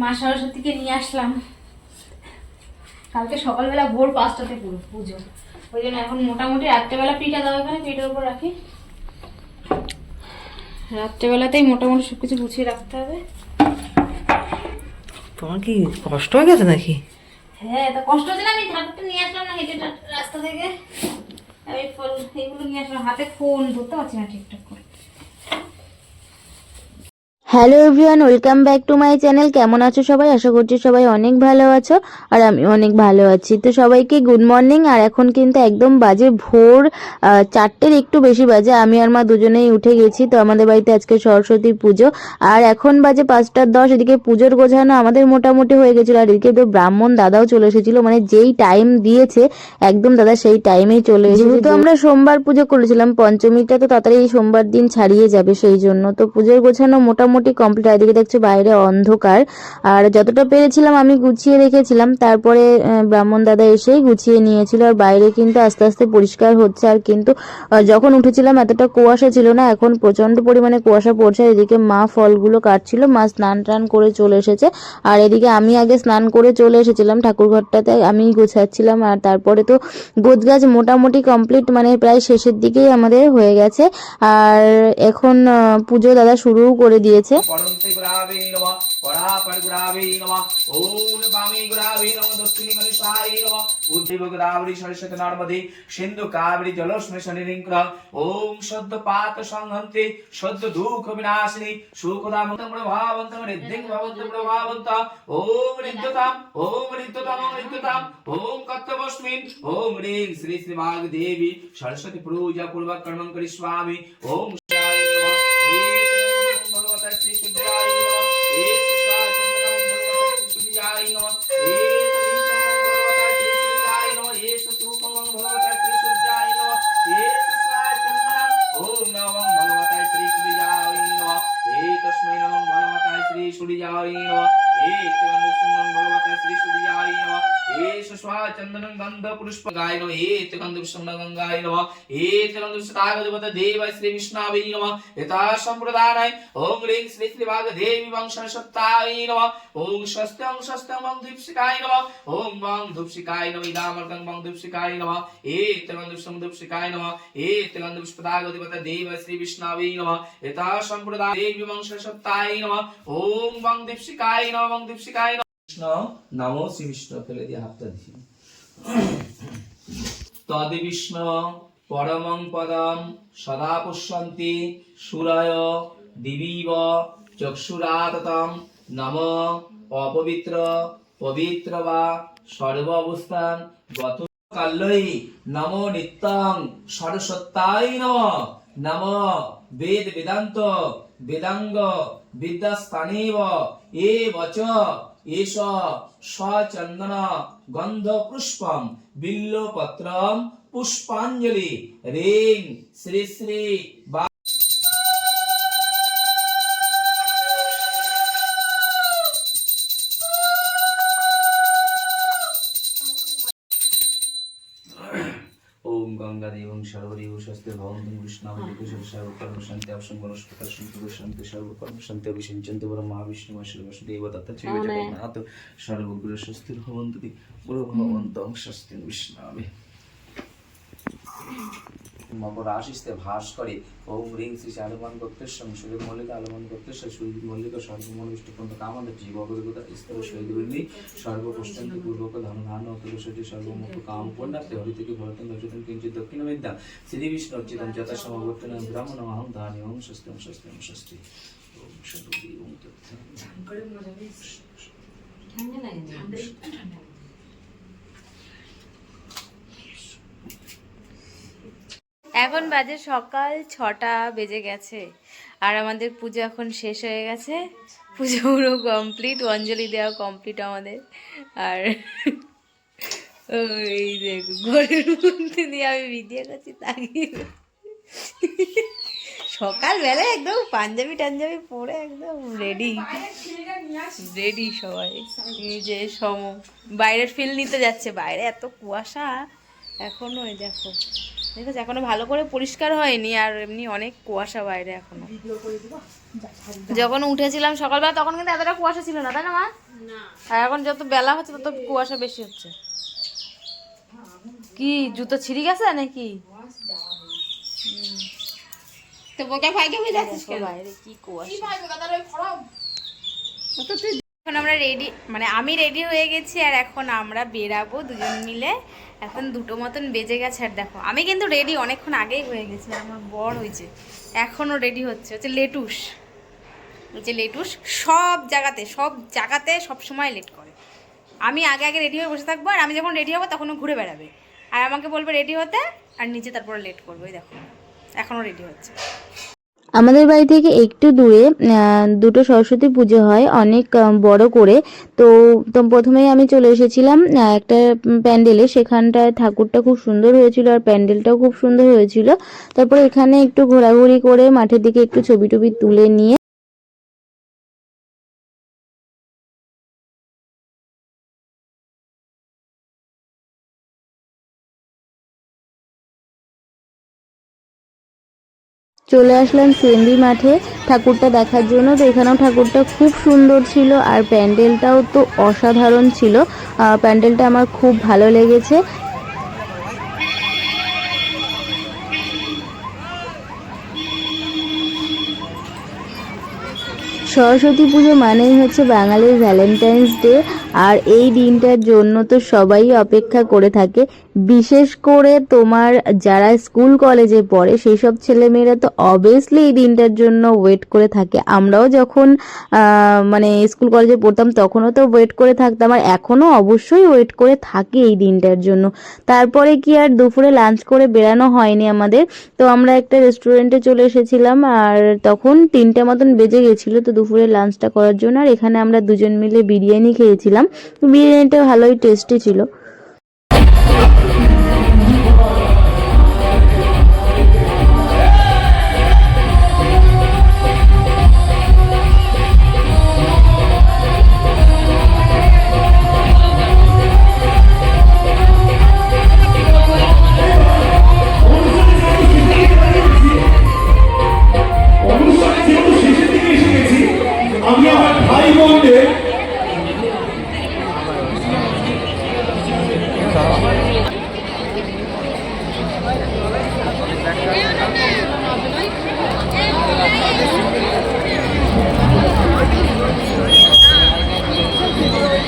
মা সরস্বতীকে নিয়ে আসলাম। কালকে সকালবেলা ভোর পাঁচটাতে পুরো পুজো। ওই জন্য এখন মোটামুটি রাত্রেবেলা পিঠা দাও এখানে পিঠের উপর রাখি। রাত্রেবেলাতেই মোটামুটি সব কিছু গুছিয়ে রাখতে হবে। তোমার কি কষ্ট হয়ে গেছে নাকি? হ্যাঁ তা কষ্ট হচ্ছে না আমি ঠাকুরটা নিয়ে আসলাম না হেঁটে রাস্তা থেকে। এইগুলো আসলে হাতে ফোন ধরতে পারছি না ঠিকঠাক। Hello everyone welcome back to my channel. কেমন আছো সবাই? আশা করছি সবাই অনেক ভালো আছো আর আমি অনেক ভালো আছি। তো সবাইকে গুড মর্নিং আর এখন কিন্তু একদম বাজে ভোর চারটের একটু বেশি বাজে। আমি আর মা দুজনেই উঠে গেছি তো আমাদের বাড়িতে আজকে সরস্বতী পুজো। আর এখন বাজে পাঁচটার দশ এদিকে পুজোর গোছানো আমাদের মোটামুটি হয়ে গেছিল আর এদিকে তো ব্রাহ্মণ দাদাও চলে এসেছিল মানে যেই টাইম দিয়েছে একদম দাদা সেই টাইমেই চলে এসেছে। তো আমরা সোমবার পুজো করেছিলাম পঞ্চমীটা তো তাড়াতাড়ি সোমবার দিন ছাড়িয়ে যাবে সেই জন্য। তো পুজোর গোছানো মোটামুটি কমপ্লিট আর এদিকে দেখছ বাইরে অন্ধকার। আর যতটা পেরেছিলাম আমি গুছিয়ে রেখেছিলাম, তারপরে ব্রাহ্মণ দাদা এসেই গুছিয়ে নিয়েছিল। আর বাইরে কিন্তু আস্তে আস্তে পরিষ্কার হচ্ছে। আর কিন্তু যখন উঠেছিলাম এতটা কুয়াশা ছিল না, এখন প্রচণ্ড পরিমাণে কুয়াশা পড়ছে। আর এদিকে মা ফলগুলো কাটছিল, মা স্নান টান করে চলে এসেছে। আর এদিকে আমি আগে স্নান করে চলে এসেছিলাম ঠাকুর ঘরটাতে, আমি গোছাচ্ছিলাম। আর তারপরে তো গোছ গাছ মোটামুটি কমপ্লিট মানে প্রায় শেষের দিকেই আমাদের হয়ে গেছে। আর এখন পুজো দাদা শুরুও করে দিয়েছে। গোদাবরী সিন্ধু কাবেরী জলস্মে ওম সদ্য পাত সংহন্তে সদ্য দুঃখ বিনাশিনী সুখদামন্তম ভাবন্তম ঋদ্ধিং ভবন্তম প্রভাবন্ত ওম ওম ওম ওম শ্রী দেবী সরস্বতী পূজা পূর্বক কর্মং করিষ্যামি ওম चंदनं गंध पुष्प गायनो एत गंधं सुन्न गंगाय नमः एत गंधं सतागजपत देवाय श्री विष्णवे नमः यथा संप्रदानाय ओम ह्रीं श्री श्री भाग देवी वंशन सत्ताय नमः ओम स्वस्त्यं स्वस्त्यं वं धूपसिकाय नमः ओम वं धूपसिकाय नमः इदामर्कं वं धूपसिकाय नमः एत गंधं सुन्न धूपसिकाय नमः एत गंधं सतागजपत देवाय श्री विष्णवे नमः यथा संप्रदाय देवी वंशन सत्ताय नमः ओम वं दीपसिकाय नमः वं दीपसिकाय কৃষ্ণ ফেলে দিয়ে হাতটা তদে পরমং পদম সদা পুষ্যন্তি সুরায় দিবীব চক্ষুরাততম নম অপবিত্র পবিত্র বা সর্ব অবস্থান গত কাল্যই নম নিত্যং সরস্বত্যাই নম নম বেদ বেদান্ত বেদাঙ্গ বিদ্যাস্থানেব এ বচ এষ সচন্দন গন্ধ পুষ্পম বিল্লপত্রম পুষ্পাঞ্জলি। রিং শ্রী শ্রী গঙ্গা দেবং সর্বদেব স্বস্তি ভবন্তুম কৃষ্ণাবতী কুশল সর্বকর্ম শান্তি অবসং বনস্পতি সন্তোষ শান্তি সর্বকর্ম শান্তি অভিষিঞ্চন্তি বরং মহাবিষ্ণু মহেশ্বর দেব তথা চ জগন্নাথ সর্বগ্র স্বস্তির ভবন্তি পুরো ভবন্তং স্বস্তি বিষ্ণাবে মকর আশিস্তে ভাস করে। ওম রিং শ্রী আলমান গোত্রেশ্বর সূর্য মল্লিকা আলমান গোত্রেশ্বর সূর্য মল্লিকা সর্বমন বিষ্ণুপন্ত কামান্ত জীব অবদেবতা স্তর শৈলবন্দি সর্বপশ্চান্ত পূর্বক ধন ধান অতুলসটি সর্বমুখ কাম পূর্ণাপ্তে হরি থেকে ভরতন দর্শিতন কিঞ্চিত দক্ষিণ বিদ্যা শ্রী বিষ্ণু অর্চিতম যথা সমবর্তন ব্রাহ্মণ অহম ধানি ওম স্বস্তি ওম স্বস্তি ওম শান্তি ওম তথ্য এখন বাজে সকাল ছটা বেজে গেছে। আর আমাদের পুজো এখন শেষ হয়ে গেছে। পুজো পুরো কমপ্লিট অঞ্জলি দেওয়া কমপ্লিট আমাদের। আর এই দেখো ঘরের মধ্যে দিয়ে আমি ভিডিও করছি, তাকিয়ে সকালবেলা একদম পাঞ্জাবি টাঞ্জাবি পরে একদম রেডি রেডি সবাই। যে সম, বাইরের ফিল নিতে যাচ্ছে। বাইরে এত কুয়াশা। এখনও এই দেখো। দেখেছ এখনও ভালো করে পরিষ্কার হয়নি আর এমনি অনেক কুয়াশা বাইরে এখনও। যখন উঠেছিলাম সকালবেলা তখন কিন্তু এতটা কুয়াশা ছিল না তাই না মা? আর এখন যত বেলা হচ্ছে তত কুয়াশা বেশি হচ্ছে। কি জুতো ছিঁড়ে গেছে নাকি? তো বোকা ভাইকে হয়ে যাচ্ছিস দেখো বাইরে কি কুয়াশা। এখন আমরা রেডি মানে আমি রেডি হয়ে গেছি আর এখন আমরা বেরাবো দুজন মিলে। এখন দুটো মতন বেজে গেছে আর দেখো, আমি কিন্তু রেডি অনেকক্ষণ আগেই হয়ে গেছি আমার বর হয়েছে এখনও রেডি হচ্ছে হচ্ছে লেটুস। হচ্ছে লেটুস সব জায়গাতে সব জায়গাতে সব সময় লেট করে। আমি আগে আগে রেডি হয়ে বসে থাকব, আর আমি যখন রেডি হব তখনও ঘুরে বেড়াবে। আর আমাকে বলবে রেডি হতে, আর নিচে তারপরে লেট করবে দেখো এখনও রেডি হচ্ছে। আমাদের বাড়ি থেকে একটু দূরে দুটো সরস্বতী পুজো হয়, অনেক বড় করে। তো তো প্রথমেই আমি চলে এসেছিলাম একটা প্যান্ডেলে। সেখানটায় ঠাকুরটা খুব সুন্দর হয়েছিল আর প্যান্ডেলটাও খুব সুন্দর হয়েছিল। তারপর এখানে একটু ঘোরাঘুরি করে মাঠের দিকে একটু ছবি টবি তুলে নিয়ে চলে আসলাম সিএমবি মাঠে। ঠাকুরটা দেখার জন্য তো এখানেও ঠাকুরটা খুব সুন্দর ছিল আর প্যান্ডেলটাও তো অসাধারণ ছিল। প্যান্ডেলটা আমার খুব ভালো লেগেছে। সরস্বতী পুজো মানেই হচ্ছে বাঙালির ভ্যালেন্টাইন্স ডে আর এই দিনটার জন্য তো সবাই অপেক্ষা করে থাকে। বিশেষ করে তোমার যারা স্কুল কলেজে পড়ে সেই সব ছেলেমেয়েরা তো অবভিয়াসলি এই দিনটার জন্য ওয়েট করে থাকে। আমরাও যখন মানে স্কুল কলেজে পড়তাম, তখনও তো ওয়েট করে থাকতাম। আর এখনও অবশ্যই ওয়েট করে থাকি এই দিনটার জন্য। তারপরে কি আর দুপুরে লাঞ্চ করে বেরানো হয়নি আমাদের। তো আমরা একটা রেস্টুরেন্টে চলে এসেছিলাম, আর তখন তিনটে মতন বেজে গেছিল তো দুপুরে লাঞ্চটা করার জন্য। আর এখানে আমরা দুজন মিলে বিরিয়ানি খেয়েছিলাম। বিরিয়ানিটা ভালোই টেস্টি ছিল।